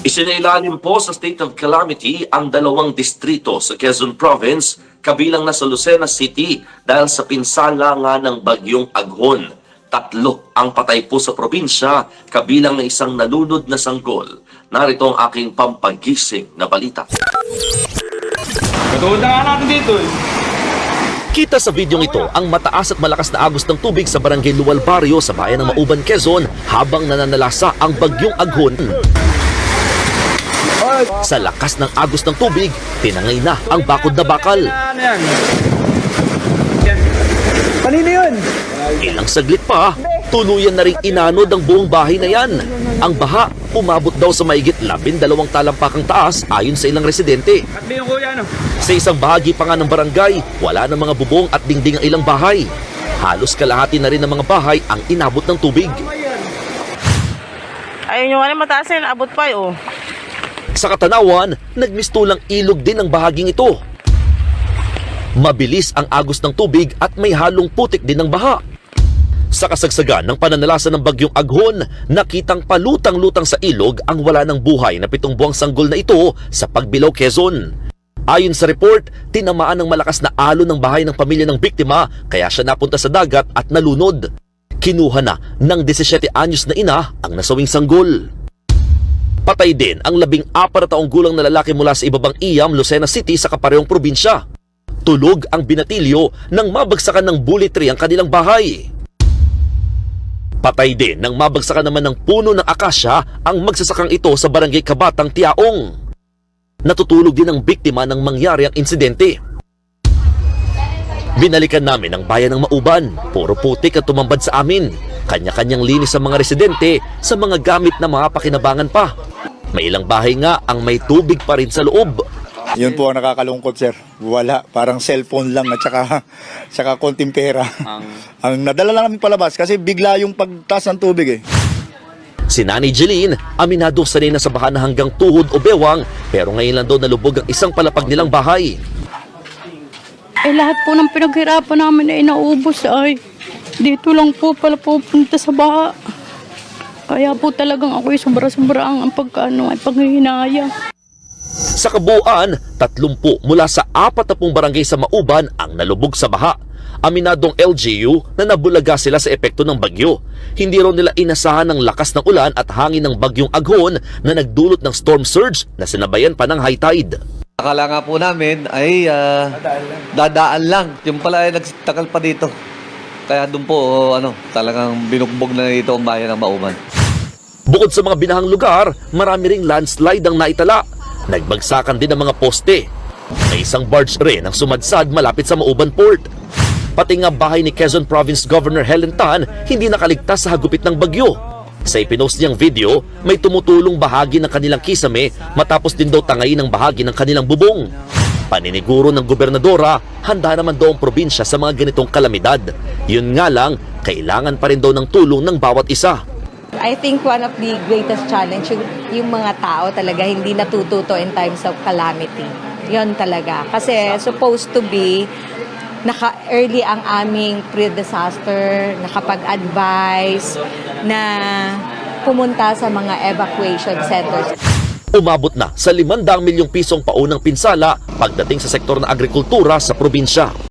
Isinailalim po sa state of calamity ang dalawang distrito sa Quezon Province kabilang na sa Lucena City dahil sa pinsala nga ng bagyong Aghon. Tatlo ang patay po sa probinsya kabilang na isang nalunod na sanggol. Narito ang aking pampagising na balita. Katuod na natin dito eh. Kita sa videong ito ang mataas at malakas na agos ng tubig sa barangay Luwal Barrio sa bayan ng Mauban, Quezon habang nananalasa ang bagyong Aghon. Sa lakas ng agos ng tubig, tinangay na ang bakod na bakal. Ano. Kanino yun? Ilang saglit pa, tuluyan na rin inanod ang buong bahay na yan. Ang baha, umabot daw sa maigit labindalawang talampakang taas ayon sa ilang residente. Ano? Sa isang bahagi pa nga ng barangay, wala na mga bubong at dingding ang ilang bahay. Halos kalahati na rin ng mga bahay ang inabot ng tubig. Ayun yung ano, mataas yun, abot pa eh, oh. Sa Katanawan, nagmistulang ilog din ang bahaging ito. Mabilis ang agos ng tubig at may halong putik din ng baha. Sa kasagsagan ng pananalasa ng bagyong Aghon, nakitang palutang-lutang sa ilog ang wala ng buhay na pitong buwang sanggol na ito sa Pagbilao, Quezon. Ayon sa report, tinamaan ng malakas na alon ng bahay ng pamilya ng biktima kaya siya napunta sa dagat at nalunod. Kinuha na ng 17 anyos na ina ang nasawing sanggol. Patay din ang labing apat na taong gulang na lalaki mula sa ibabang Iyam, Lucena City sa kaparehong probinsya. Tulog ang binatilyo nang mabagsakan ng bullet tree ang kanilang bahay. Patay din nang mabagsakan naman ng puno ng akasya ang magsasakang ito sa barangay Kabatang Tiaong. Natutulog din ang biktima ng mangyari ang insidente. Binalikan namin ang bayan ng Mauban. Puro putik at tumambad sa amin. Kanya-kanyang linis sa mga residente sa mga gamit na mga pakinabangan pa. May ilang bahay nga ang may tubig pa rin sa loob. Yun po ang nakakalungkot, sir. Wala. Parang cellphone lang at saka, saka konting pera. Ang, nadala lang namin palabas kasi bigla yung pagtaas ng tubig eh. Si Nanay Jeline, aminado sanay na sa baha na hanggang tuhod o bewang pero ngayon lang daw nalubog ang isang palapag nilang bahay. Eh lahat po ng pinaghirapan namin ay naubos ay. Dito lang po pala pupunta sa baha. Kaya po talagang ako'y sobra-sobra ang pagkano ay panghihinayang. Sa kabuuan, 30 mula sa 40 barangay sa Mauban ang nalubog sa baha. Aminadong LGU na nabulaga sila sa epekto ng bagyo. Hindi raw nila inasahan ng lakas ng ulan at hangin ng bagyong Aghon na nagdulot ng storm surge na sinabayan pa ng high tide. Akala nga po namin ay ah, dadaan lang. Yung pala ay nagtakal pa dito. Kaya doon po, oh, ano, talagang binugbog na ito ang bayan ng Mauman. Bukod sa mga binahang lugar, marami ring landslide ang naitala. Nagbagsakan din ang mga poste. May isang barge rin ang sumadsad malapit sa Mauban Port. Pati nga bahay ni Quezon Province Governor Helen Tan hindi nakaligtas sa hagupit ng bagyo. Sa ipinost niyang video, may tumutulong bahagi ng kanilang kisame matapos din daw tangayin ng bahagi ng kanilang bubong. Paniniguro ng gobernadora, handa naman daw ang probinsya sa mga ganitong kalamidad. Yun nga lang, kailangan pa rin daw ng tulong ng bawat isa. I think one of the greatest challenge yung, yung mga tao talaga hindi natututo in times of calamity. Yon talaga. Kasi supposed to be naka-early ang aming pre-disaster, nakapag-advise na pumunta sa mga evacuation centers. Umabot na sa 500 milyong pisong paunang pinsala pagdating sa sektor ng agrikultura sa probinsya.